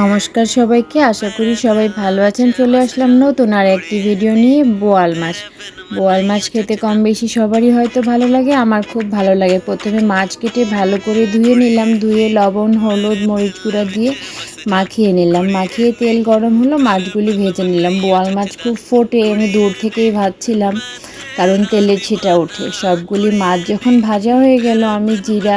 নমস্কার সবাইকে, আশা করি সবাই ভালো আছেন। চলে আসলাম নতুন আর একটি ভিডিও নিয়ে বোয়াল মাছ। বোয়াল মাছ খেতে কম বেশি সবারই হয়তো ভালো লাগে, আমার খুব ভালো লাগে। প্রথমে মাছ কেটে ভালো করে ধুয়ে নিলাম, ধুয়ে লবণ, হলুদ, মরিচ গুঁড়া দিয়ে মাখিয়ে নিলাম। মাখিয়ে তেল গরম হলো, মাছগুলি ভেজে নিলাম। বোয়াল মাছ খুব ফোটে, আমি দূর থেকেই ভাজছিলাম, কারণ তেলের ছিটা ওঠে। সবগুলি মাছ যখন ভাজা হয়ে গেল, আমি জিরা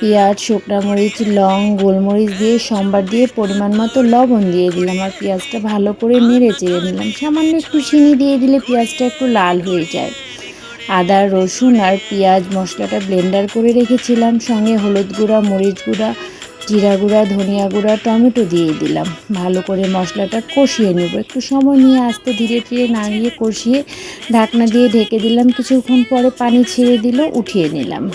পেঁয়াজ, শুকনা মরিচ, লং, গোলমরিচ দিয়ে, সম্বার দিয়ে পরিমাণ মতো লবণ দিয়ে দিলাম আর পেঁয়াজটা ভালো করে নেড়ে চেড়ে নিলাম। সামান্য একটু চিনি দিয়ে দিলে পেঁয়াজটা একটু লাল হয়ে যায়। আদা, রসুন আর পেঁয়াজ মশলাটা ব্লেন্ডার করে রেখেছিলাম। সঙ্গে হলুদ গুঁড়া, মরিচ গুঁড়া, জিরা গুঁড়া, ধনিয়া গুঁড়া, টমেটো দিয়ে দিলাম। ভালো করে মশলাটা কষিয়ে নেব। একটু সময় নিয়ে আস্তে ধীরে ধীরে নাড়িয়ে কষিয়ে ঢাকনা দিয়ে ঢেকে দিলাম। কিছুক্ষণ পরে পানি ছেড়ে দিল, উঠিয়ে নিলাম।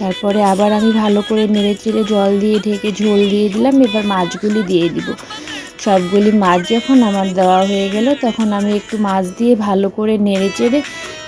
তারপরে আবার আমি ভালো করে নেড়ে চেড়ে জল দিয়ে ঢেকে ঝোল দিয়ে দিলাম, এবার মাছগুলি দিয়ে দিব। সবগুলি মাছ যখন আমার দেওয়া হয়ে গেল, তখন আমি একটু মাছ দিয়ে ভালো করে নেড়ে চেড়ে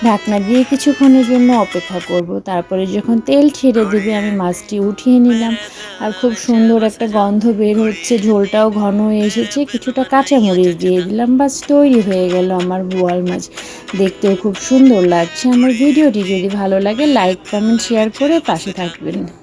ঢাকনা দিয়ে কিছুক্ষণের জন্য অপেক্ষা করব। তারপরে যখন তেল ছেড়ে দেবে, আমি মাছটি উঠিয়ে নিলাম। আর খুব সুন্দর একটা গন্ধ বের হচ্ছে, ঝোলটাও ঘন হয়ে এসেছে, কিছুটা কাঁচামরিচ দিয়ে দিলাম, বাস তৈরি হয়ে গেল আমার বোয়াল মাছ। দেখতেও খুব সুন্দর লাগছে আমার ভিডিওটি, যদি ভালো লাগে লাইক, কমেন্ট, শেয়ার করে পাশে থাকবেন।